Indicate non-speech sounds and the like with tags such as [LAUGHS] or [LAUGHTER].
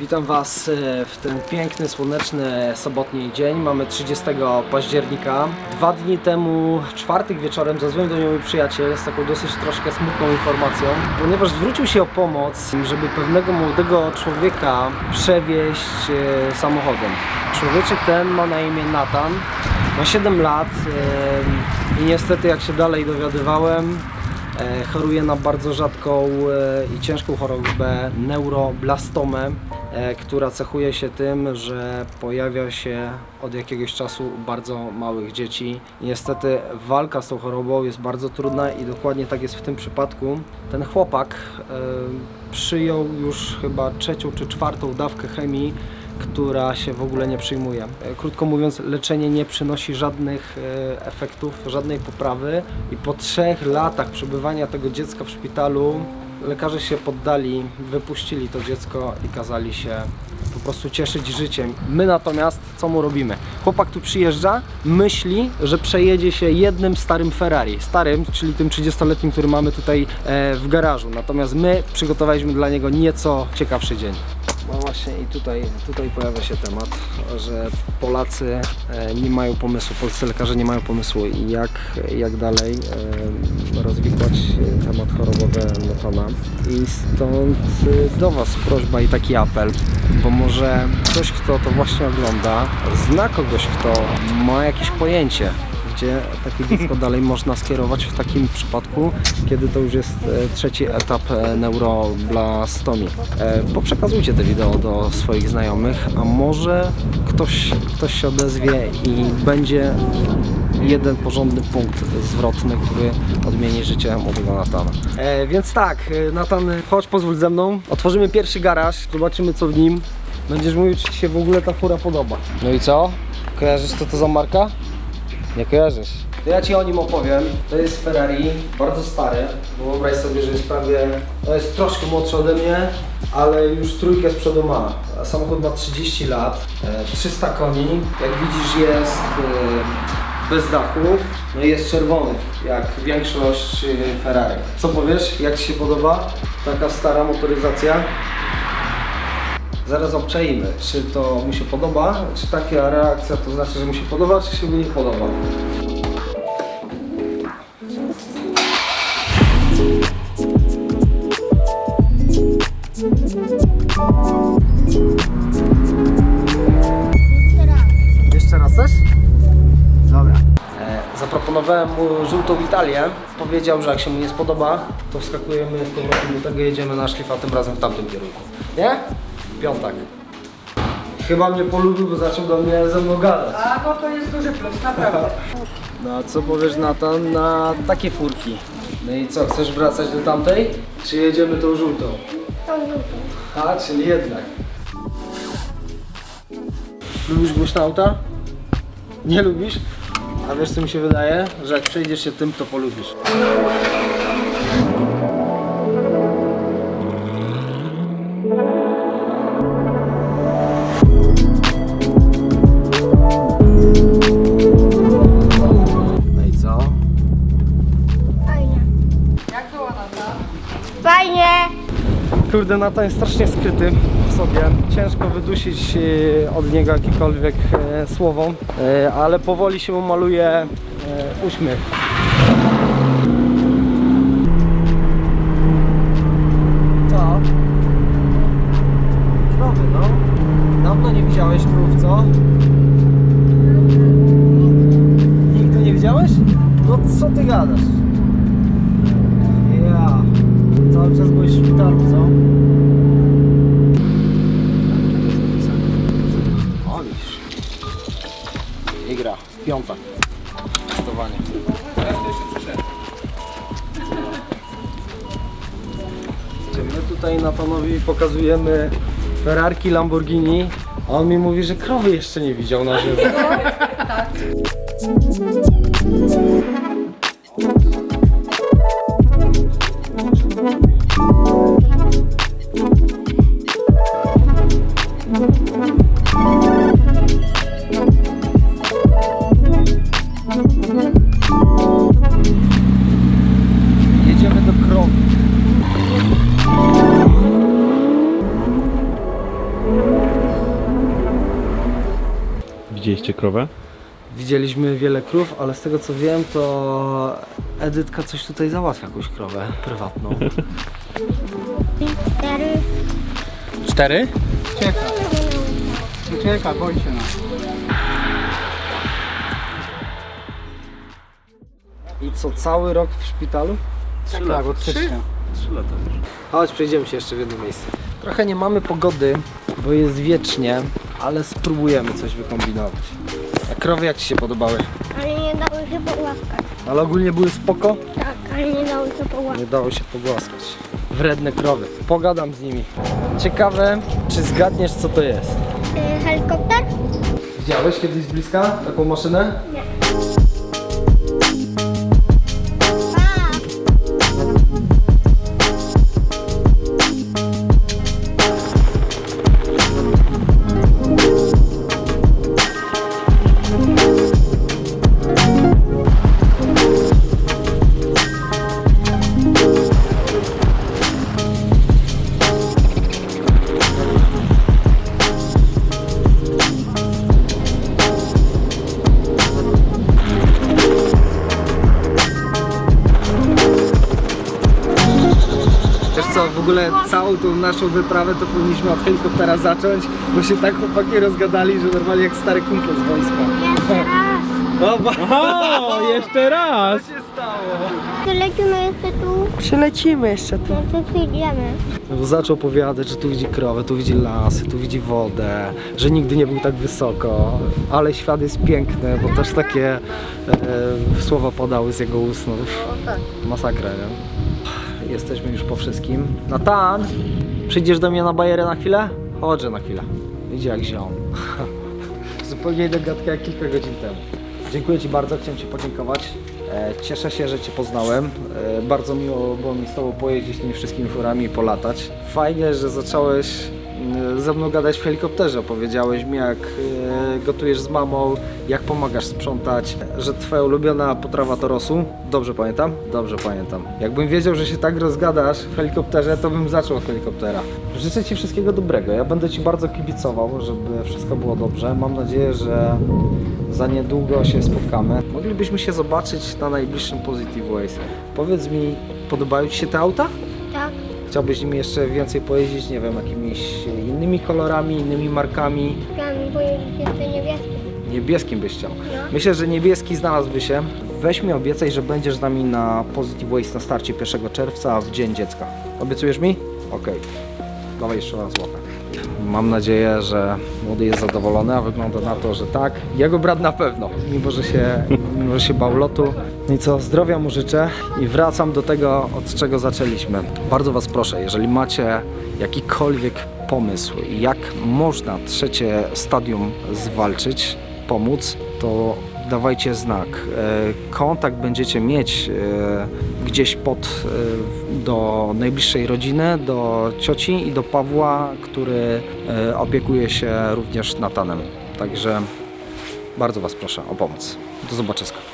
Witam Was e, w ten piękny, słoneczny, sobotni dzień. Mamy 30 października. Dwa dni temu, w czwartek wieczorem, zadzwonił do mnie mój przyjaciel z taką dosyć troszkę smutną informacją, ponieważ zwrócił się o pomoc, żeby pewnego młodego człowieka przewieźć e, samochodem. Człowieczek ten ma na imię Nathan, ma 7 lat e, i niestety, jak się dalej dowiadywałem, choruje na bardzo rzadką e, i ciężką chorobę neuroblastomę, e, która cechuje się tym, że pojawia się od jakiegoś czasu bardzo małych dzieci. Niestety walka z tą chorobą jest bardzo trudna i dokładnie tak jest w tym przypadku. Ten chłopak e, przyjął już chyba trzecią czy czwartą dawkę chemii która się w ogóle nie przyjmuje. E, Krótko mówiąc, leczenie nie przynosi żadnych e, efektów, żadnej poprawy i po trzech latach przebywania tego dziecka w szpitalu lekarze się poddali, wypuścili to dziecko i kazali się po prostu cieszyć życiem. My natomiast co mu robimy? Chłopak tu przyjeżdża, myśli, że przejedzie się jednym starym Ferrari. Starym, czyli tym 30-letnim, który mamy tutaj e, w garażu. Natomiast my przygotowaliśmy dla niego nieco ciekawszy dzień. No właśnie i tutaj, tutaj pojawia się temat, że Polacy e, nie mają pomysłu, polscy lekarze nie mają pomysłu jak, jak dalej e, rozwikłać temat chorobowy Natana. I stąd e, do Was prośba i taki apel, bo może ktoś, kto to właśnie ogląda, zna kogoś, kto ma jakieś pojęcie, gdzie takie dziecko [LAUGHS] dalej można skierować w takim przypadku, kiedy to już jest e, trzeci etap e, neuroblastomii. E, Bo przekazujcie te wideo do swoich znajomych, a może ktoś, ktoś się odezwie i będzie jeden porządny punkt zwrotny, który odmieni życie młodego Natana. E, więc tak, e, Natan, chodź, pozwól ze mną. Otworzymy pierwszy garaż, zobaczymy co w nim. Będziesz mówił, czy Ci się w ogóle ta fura podoba. No i co? Kojarzysz co to za marka? Nie kojarzysz. To ja Ci o nim opowiem. To jest Ferrari, bardzo stary. Wyobraź sobie, że jest prawie, to jest troszkę młodszy ode mnie, ale już trójkę z przodu ma. Samochód ma 30 lat, e, 300 koni. Jak widzisz jest e, bez dachu, no i jest czerwony, jak większość e, Ferrari. Co powiesz? Jak Ci się podoba taka stara motoryzacja? Zaraz obczaimy, czy to mu się podoba, czy taka reakcja to znaczy, że mu się podoba, czy się mu nie podoba. Jeszcze raz też? Dobra. E, zaproponowałem mu żółtą Italię. Powiedział, że jak się mu nie spodoba, to wskakujemy z powrotem do tego, jedziemy na szlif, a tym razem w tamtym kierunku. Nie? Piątak. Chyba mnie polubił, bo zaczął do mnie ze mną gadać. A no to jest duży plus, naprawdę. [LAUGHS] No a co powiesz na to, na takie furki? No i co, chcesz wracać do tamtej? Czy jedziemy tą żółtą? A, czyli jednak. Lubisz głośne auta? Nie lubisz? A wiesz co mi się wydaje? Że jak przejdziesz się tym, to polubisz. Kurde, Natan jest strasznie skryty w sobie. Ciężko wydusić e, od niego jakiekolwiek e, słowo, e, ale powoli się mu maluje uśmiech. Co? Krowy, no. Dawno nie widziałeś krów, co? Nigdy nie widziałeś? No co ty gadasz? Cały czas byłeś w szpitalu, co? O, widzisz. Igra. Piąta. Testowanie. Gdzie My tutaj Natanowi pokazujemy Ferrarki, Lamborghini, a on mi mówi, że krowy jeszcze nie widział na żywo. Jedziemy widzieliście krowę? Widzieliśmy wiele krów, ale z tego co wiem, to Edytka coś tutaj załatwia, jakąś krowę prywatną. Cztery. Cztery? Ucieka, ucieka, boi się nas. I co, cały rok w szpitalu? Tak, od stycznia. Trzy lata już. Chodź, przejdziemy się jeszcze w jedno miejsce. Trochę nie mamy pogody, bo jest wiecznie, ale spróbujemy coś wykombinować. A krowy jak Ci się podobały? Ale nie dało się pogłaskać. Ale ogólnie były spoko? Tak, ale nie dało się pogłaskać. Nie dało się pogłaskać. Wredne krowy. Pogadam z nimi. Ciekawe, czy zgadniesz co to jest? Y, helikopter? Widziałeś kiedyś z bliska taką maszynę? A, całą tą naszą wyprawę to powinniśmy od helikoptera zacząć, bo się tak chłopaki rozgadali, że normalnie jak stary kumpel z wojska. jeszcze [LAUGHS] raz. No O, jeszcze raz! Co się stało? Przylecimy jeszcze tu. Przylecimy jeszcze tu. No to przyjdziemy. No, Zaczął opowiadać, że tu widzi krowę, tu widzi lasy, tu widzi wodę, że nigdy nie był tak wysoko, ale świat jest piękny, bo też takie e, słowa padały z jego ust. No, masakra, nie? Jesteśmy już po wszystkim. Natan, przyjdziesz do mnie na bajerę na chwilę? Chodź na chwilę. Idzie jak ziom. [LAUGHS] Zupełnie inna gadka jak kilka godzin temu. Dziękuję Ci bardzo, chciałem Ci podziękować. E, Cieszę się, że Cię poznałem. E, Bardzo miło było mi z Tobą pojeździć tymi wszystkimi furami i polatać. Fajnie, że zacząłeś ze mną gadać w helikopterze. Powiedziałeś mi, jak e, gotujesz z mamą, jak pomagasz sprzątać, że Twoja ulubiona potrawa to rosół. Dobrze pamiętam? Dobrze pamiętam. Jakbym wiedział, że się tak rozgadasz w helikopterze, to bym zaczął od helikoptera. Życzę Ci wszystkiego dobrego. Ja będę Ci bardzo kibicował, żeby wszystko było dobrze. Mam nadzieję, że za niedługo się spotkamy. Moglibyśmy się zobaczyć na najbliższym Positive Ways. Powiedz mi, podobają Ci się te auta? Chciałbyś nimi jeszcze więcej pojeździć, nie wiem, jakimiś innymi kolorami, innymi markami? Chciałam pojeździć jeszcze niebieskim. Niebieskim byś chciał. No. Myślę, że niebieski znalazłby się. Weź mi obiecaj, że będziesz z nami na Positive Ways na starcie 1 czerwca w Dzień Dziecka. Obiecujesz mi? Okej. Dawaj jeszcze raz łapę. Mam nadzieję, że młody jest zadowolony, a wygląda na to, że tak. Jego brat na pewno, mimo że się, mimo, że się bał lotu. No i co, zdrowia mu życzę i wracam do tego, od czego zaczęliśmy. Bardzo Was proszę, jeżeli macie jakikolwiek pomysł, jak można trzecie stadium zwalczyć, pomóc, to dawajcie znak. E, Kontakt będziecie mieć e, gdzieś pod, e, do najbliższej rodziny, do cioci i do Pawła, który opiekuje się również Natanem. Także bardzo Was proszę o pomoc. Do zobaczenia.